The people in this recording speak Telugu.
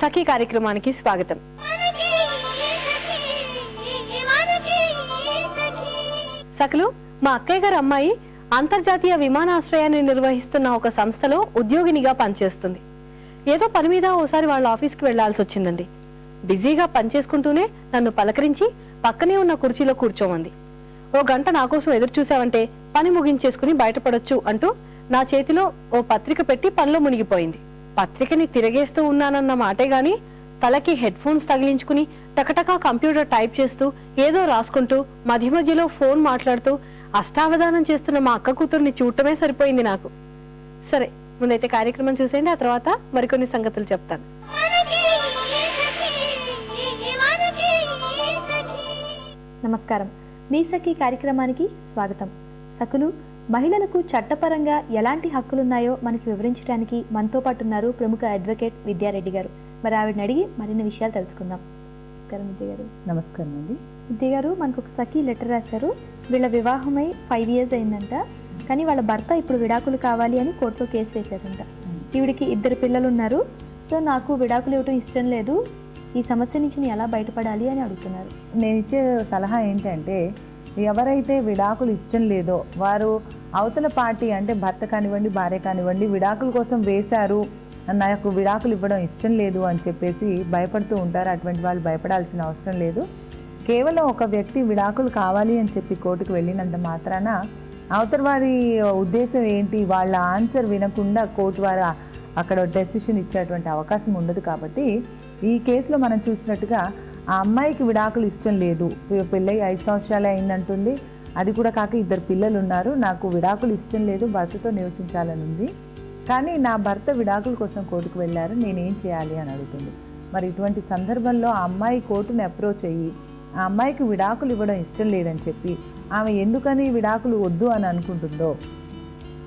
సఖీ కార్యక్రమానికి స్వాగతం. సఖలు మా అక్కయ్య గారు అమ్మాయి అంతర్జాతీయ విమానాశ్రయాన్ని నిర్వహిస్తున్న ఒక సంస్థలో ఉద్యోగినిగా పనిచేస్తుంది. ఏదో పని మీద ఓసారి వాళ్ళ ఆఫీస్కి వెళ్ళాల్సి వచ్చిందండి. బిజీగా పనిచేసుకుంటూనే నన్ను పలకరించి పక్కనే ఉన్న కుర్చీలో కూర్చోమంది. ఓ గంట నా కోసం ఎదురు చూసావంటే పని ముగించేసుకుని బయటపడొచ్చు అంటూ నా చేతిలో ఓ పత్రిక పెట్టి పనిలో మునిగిపోయింది. పత్రికని తిరగేస్తూ ఉన్నానన్న మాటే గాని తలకి హెడ్ ఫోన్స్ తగిలించుకుని టకటకా కంప్యూటర్ టైప్ చేస్తూ ఏదో రాసుకుంటూ మధ్య మధ్యలో ఫోన్ మాట్లాడుతూ అష్టావధానం చేస్తున్న మా అక్క కూతుర్ని చూడటమే సరిపోయింది నాకు. సరే ముందైతే కార్యక్రమం చూసేయండి ఆ తర్వాత మరికొన్ని సంగతులు చెప్తాను. నమస్కారం. మీ సఖీ కార్యక్రమానికి స్వాగతం. సఖులు మహిళలకు చట్టపరంగా ఎలాంటి హక్కులున్నాయో మనకి వివరించడానికి మనతో పాటు ఉన్నారు ప్రముఖ అడ్వకేట్ విద్యారెడ్డి గారు. మరి ఆవిడని అడిగి మరిన్ని విషయాలు తెలుసుకుందాం. నమస్కారం విద్య గారు. నమస్కారం అండి. విద్య గారు మనకు ఒక సఖీ లెటర్ రాశారు. వీళ్ళ వివాహమై ఫైవ్ ఇయర్స్ అయిందంట. కానీ వాళ్ళ భర్త ఇప్పుడు విడాకులు కావాలి అని కోర్టులో కేసు వేశారంట. ఈవిడికి ఇద్దరు పిల్లలు ఉన్నారు సో నాకు విడాకులు ఇవ్వటం ఇష్టం లేదు. ఈ సమస్య నుంచి నేను ఎలా బయటపడాలి అని అడుగుతున్నారు. నేను ఇచ్చే సలహా ఏంటంటే ఎవరైతే విడాకులు ఇష్టం లేదో వారు అవతల పార్టీ అంటే భర్త కానివ్వండి భార్య కానివ్వండి విడాకుల కోసం వేశారు నాకు విడాకులు ఇవ్వడం ఇష్టం లేదు అని చెప్పేసి భయపడుతూ ఉంటారు. అటువంటి వాళ్ళు భయపడాల్సిన అవసరం లేదు. కేవలం ఒక వ్యక్తి విడాకులు కావాలి అని చెప్పి కోర్టుకు వెళ్ళినంత మాత్రాన అవతల వారి ఉద్దేశం ఏంటి? వాళ్ళ ఆన్సర్ వినకుండా కోర్టు వారు అక్కడ డెసిషన్ ఇచ్చేటువంటి అవకాశం ఉండదు కాబట్టి ఈ కేసులో మనం చూసినట్టుగా ఆ అమ్మాయికి విడాకులు ఇష్టం లేదు. పెళ్ళయి పెళ్ళై ఐదు సంవత్సరాలే అయిందంటుంది. అది కూడా కాక ఇద్దరు పిల్లలు ఉన్నారు నాకు విడాకులు ఇష్టం లేదు. భర్తతో నివసించాలని ఉంది. కానీ నా భర్త విడాకుల కోసం కోర్టుకు వెళ్ళారు. నేనేం చేయాలి? అని అడుగుతుంది. మరి ఇటువంటి సందర్భంలో ఆ అమ్మాయి కోర్టుని అప్రోచ్ అయ్యి ఆ అమ్మాయికి విడాకులు ఇవ్వడం ఇష్టం లేదని చెప్పి ఆమె ఎందుకని విడాకులు వద్దు అని అనుకుంటుందో?